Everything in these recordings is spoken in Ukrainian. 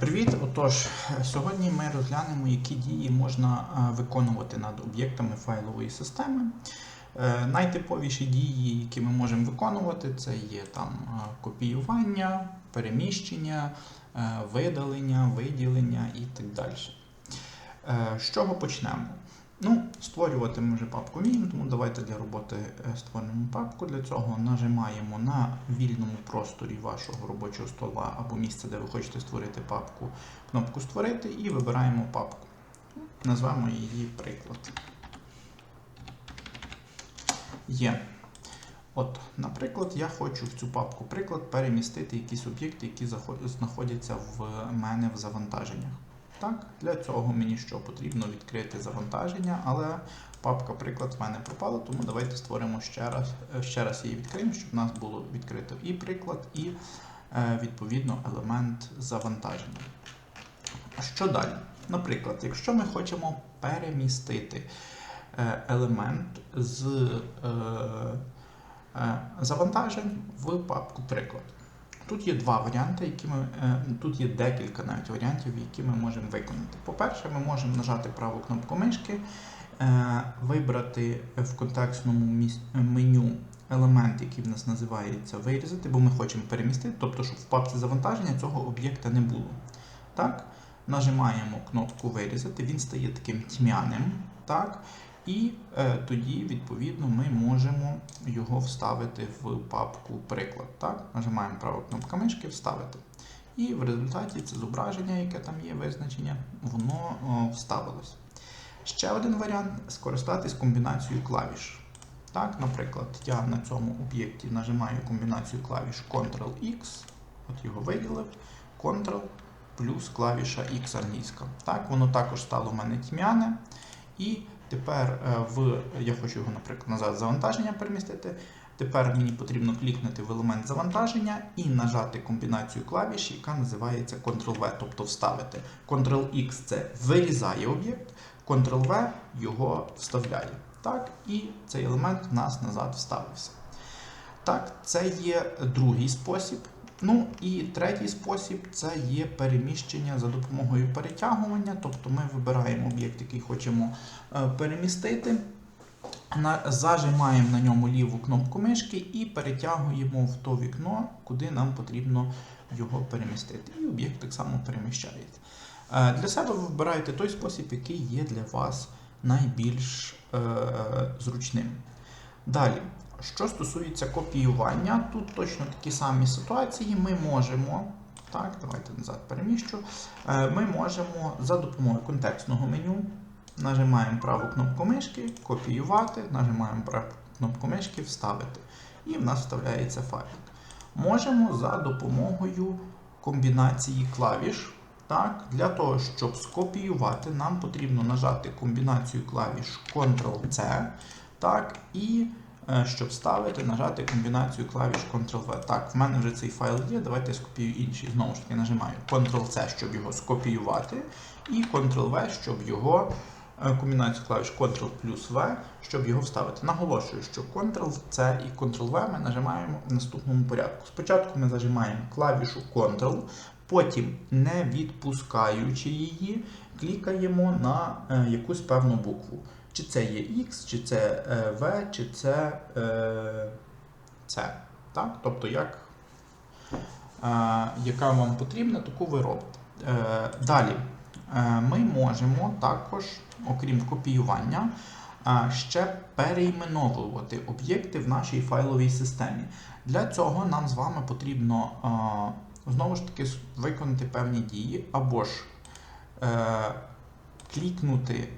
Привіт! Отож, сьогодні ми розглянемо, які дії можна е, виконувати над об'єктами файлової системи. Е, Найтиповіші дії, які ми можемо виконувати, це є там е, копіювання, переміщення, видалення, виділення і так далі. З чого почнемо? Ну, створювати ми вже папку вміємо, тому давайте для роботи е, створимо папку. Для цього нажимаємо на вільному просторі вашого робочого стола або місця, де ви хочете створити папку, кнопку Створити і вибираємо папку. Назвемо її приклад. Є. От, наприклад, я хочу в цю папку приклад перемістити якісь об'єкти, які знаходяться в мене в завантаженнях. Так, для цього мені що потрібно відкрити завантаження, але папка приклад в мене пропала, тому давайте створимо ще раз, е, ще раз її відкриємо, щоб в нас було відкрито і приклад, і е, відповідно елемент завантаження. А що далі? Наприклад, якщо ми хочемо перемістити е, елемент з завантажень в папку приклад. Тут є два варіанти, які ми е, тут є декілька навіть варіантів, які ми можемо виконати. По-перше, ми можемо нажати праву кнопку мишки, е, вибрати в контекстному меню елемент, який в нас називається вирізати, бо ми хочемо перемістити, тобто, щоб в папці завантаження цього об'єкта не було. Так, нажимаємо кнопку вирізати, він стає таким тьмяним. Так, і е, тоді, відповідно, ми можемо його вставити в папку приклад. Так? Нажимаємо праву кнопку мишки Вставити. І в результаті це зображення, яке там є визначення, воно вставилось. Ще один варіант скористатись комбінацією клавіш. Так, наприклад, я на цьому об'єкті нажимаю комбінацію клавіш Ctrl-X, от його виділив, Ctrl плюс клавіша X англійська. Так, воно також стало в мене тьмяне. І тепер е, в, я хочу його, наприклад, назад завантаження перемістити. Тепер мені потрібно клікнути в елемент завантаження і нажати комбінацію клавіш, яка називається Ctrl-V, тобто вставити. Ctrl-X це вирізає об'єкт, Ctrl-V його вставляє. Так, і цей елемент в нас назад вставився. Так, це є другий спосіб. Ну і третій спосіб це є переміщення за допомогою перетягування. Тобто ми вибираємо об'єкт, який хочемо е, перемістити, зажимаємо на ньому ліву кнопку мишки і перетягуємо в то вікно, куди нам потрібно його перемістити. І об'єкт так само переміщається. Е, Для себе ви вибираєте той спосіб, який є для вас найбільш е, зручним. Далі. Що стосується копіювання, тут точно такі самі ситуації. Ми можемо, так, давайте назад переміщу. Е, Ми можемо за допомогою контекстного меню нажимаємо праву кнопку мишки, копіювати, нажимаємо праву кнопку мишки, вставити. І в нас вставляється файлик. Можемо за допомогою комбінації клавіш. Так, Для того, щоб скопіювати, нам потрібно нажати комбінацію клавіш Ctrl-C. Так, і щоб вставити, нажати комбінацію клавіш Ctrl-V. Так, в мене вже цей файл є. Давайте я скопію інший. Знову ж таки, нажимаю Ctrl-C, щоб його скопіювати, і Ctrl-V, щоб його е, комбінацію клавіш Ctrl плюс V, щоб його вставити. Наголошую, що Ctrl-C і Ctrl-V ми нажимаємо в наступному порядку. Спочатку ми зажимаємо клавішу Ctrl, потім, не відпускаючи її, клікаємо на е, якусь певну букву. Чи це є X, чи це е, V, чи це е, C. Так? Тобто, як, е, яка вам потрібна, таку ви робите. Далі ми можемо також, окрім копіювання, ще перейменовувати об'єкти в нашій файловій системі. Для цього нам з вами потрібно знову ж таки виконати певні дії, або ж клікнути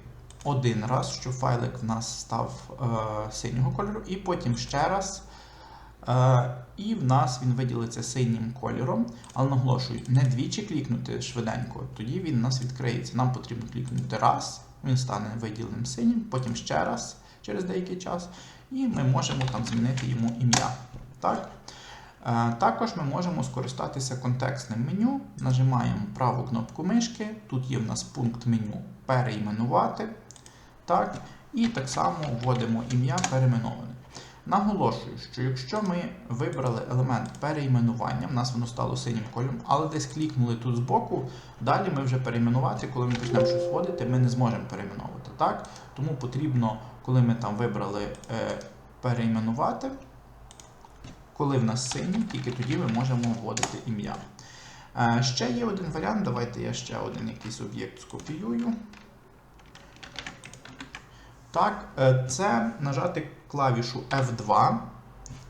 один раз, щоб файлик в нас став е, синього кольору, і потім ще раз. Е, і в нас він виділиться синім кольором, але наголошую, не двічі клікнути швиденько, тоді він у нас відкриється. Нам потрібно клікнути раз, він стане виділеним синім, потім ще раз через деякий час, і ми можемо там змінити йому ім'я. Так? Е, Також ми можемо скористатися контекстним меню, нажимаємо праву кнопку мишки, тут є в нас пункт меню перейменувати. Так? І так само вводимо ім'я перейменоване. Наголошую, що якщо ми вибрали елемент перейменування, в нас воно стало синім кольором, але десь клікнули тут збоку, далі ми вже перейменувати, коли ми почнемо щось вводити, ми не зможемо перейменовувати. Так? Тому потрібно, коли ми там вибрали е, перейменувати, коли в нас синій, тільки тоді ми можемо вводити ім'я. Е, ще є один варіант, давайте я ще один якийсь об'єкт скопіюю. Так, е, це нажати клавішу F2.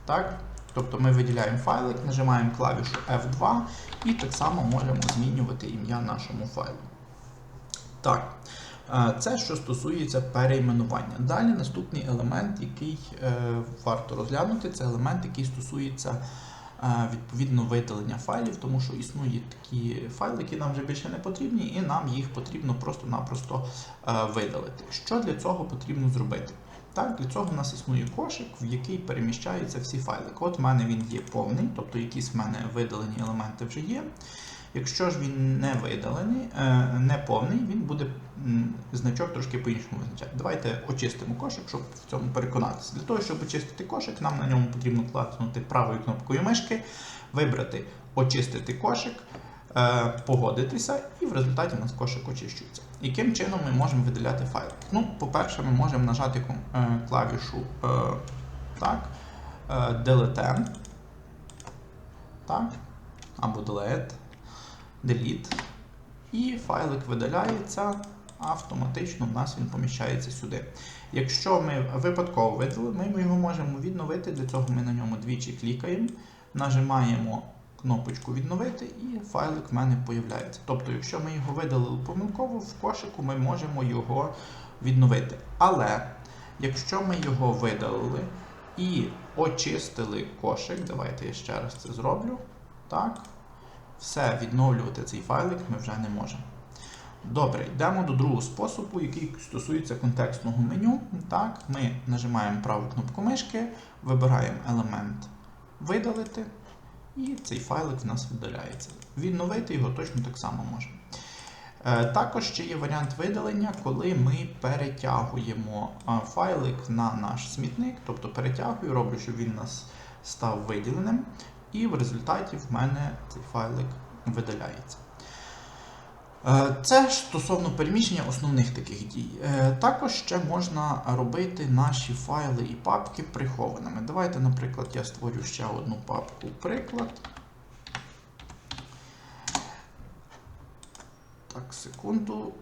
Так? Тобто ми виділяємо файлик, нажимаємо клавішу F2 і так само можемо змінювати ім'я нашому файлу. Так, е, це що стосується перейменування. Далі наступний елемент, який е, варто розглянути, це елемент, який стосується відповідно видалення файлів, тому що існують такі файли, які нам вже більше не потрібні, і нам їх потрібно просто-напросто е, видалити. Що для цього потрібно зробити? Так, для цього в нас існує кошик, в який переміщаються всі файли. От в мене він є повний, тобто якісь в мене видалені елементи вже є. Якщо ж він не видалений, е, не повний, він буде значок трошки по-іншому визначати. Давайте очистимо кошик, щоб в цьому переконатися. Для того, щоб очистити кошик, нам на ньому потрібно класнути правою кнопкою мишки, вибрати очистити кошик, е, погодитися, і в результаті у нас кошик очищується. Яким чином ми можемо видаляти файл? Ну, по-перше, ми можемо нажати е, клавішу так, Delete, так, або Delete, Delete, і файлик видаляється, автоматично в нас він поміщається сюди. Якщо ми випадково видали, ми його можемо відновити. Для цього ми на ньому двічі клікаємо, нажимаємо кнопочку відновити, і файлик в мене появляється. Тобто, якщо ми його видалили помилково, в кошику ми можемо його відновити. Але якщо ми його видалили і очистили кошик, давайте я ще раз це зроблю. Так, все, відновлювати цей файлик ми вже не можемо. Добре, йдемо до другого способу, який стосується контекстного меню. Так, Ми нажимаємо праву кнопку мишки, вибираємо елемент видалити, і цей файлик в нас видаляється. Відновити його точно так само можемо. Е, Також ще є варіант видалення, коли ми перетягуємо е, файлик на наш смітник, тобто перетягую, роблю, щоб він у нас став виділеним, і в результаті в мене цей файлик видаляється. Е, Це стосовно переміщення основних таких дій. Е, Також ще можна робити наші файли і папки прихованими. Давайте, наприклад, я створю ще одну папку приклад. Так, секунду.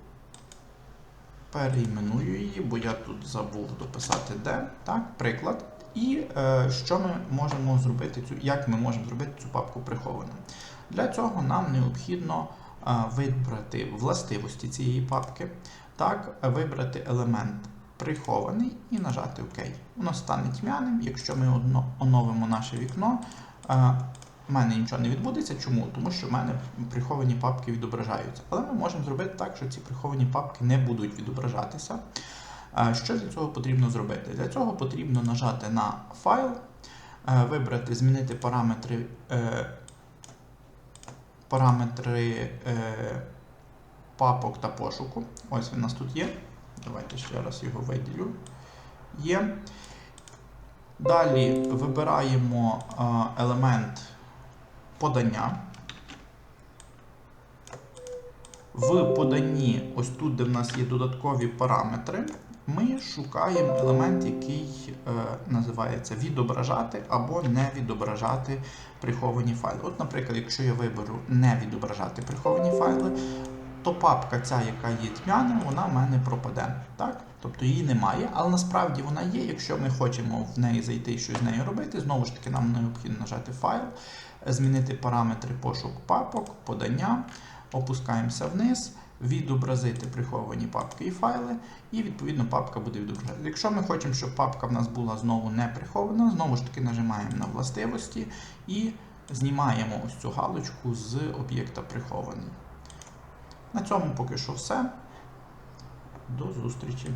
Перейменую її, бо я тут забув дописати де. Так, приклад. І е, що ми можемо зробити, цю, як ми можемо зробити цю папку прихованою? Для цього нам необхідно е, вибрати властивості цієї папки, так, вибрати елемент прихований і нажати ОК. Воно стане тьмяним. Якщо ми одно, оновимо наше вікно, е, в мене нічого не відбудеться. Чому? Тому що в мене приховані папки відображаються. Але ми можемо зробити так, що ці приховані папки не будуть відображатися. Е, Що для цього потрібно зробити? Для цього потрібно нажати на файл, е, вибрати, змінити параметри, е, параметри папок та пошуку. Ось він у нас тут є. Давайте ще раз його виділю. Є. Далі вибираємо елемент подання. В поданні, ось тут, де в нас є додаткові параметри, ми шукаємо елемент, який е, називається відображати або не відображати приховані файли. От, наприклад, якщо я виберу не відображати приховані файли, то папка ця, яка є тьмяним, вона в мене пропаде. Так? Тобто її немає, але насправді вона є. Якщо ми хочемо в неї зайти і щось з нею робити, знову ж таки, нам необхідно нажати файл, змінити параметри пошук папок, подання, опускаємося вниз, відобразити приховані папки і файли, і відповідно папка буде відображати. Якщо ми хочемо, щоб папка в нас була знову не прихована, знову ж таки нажимаємо на властивості і знімаємо ось цю галочку з об'єкта прихований. На цьому поки що все. До зустрічі!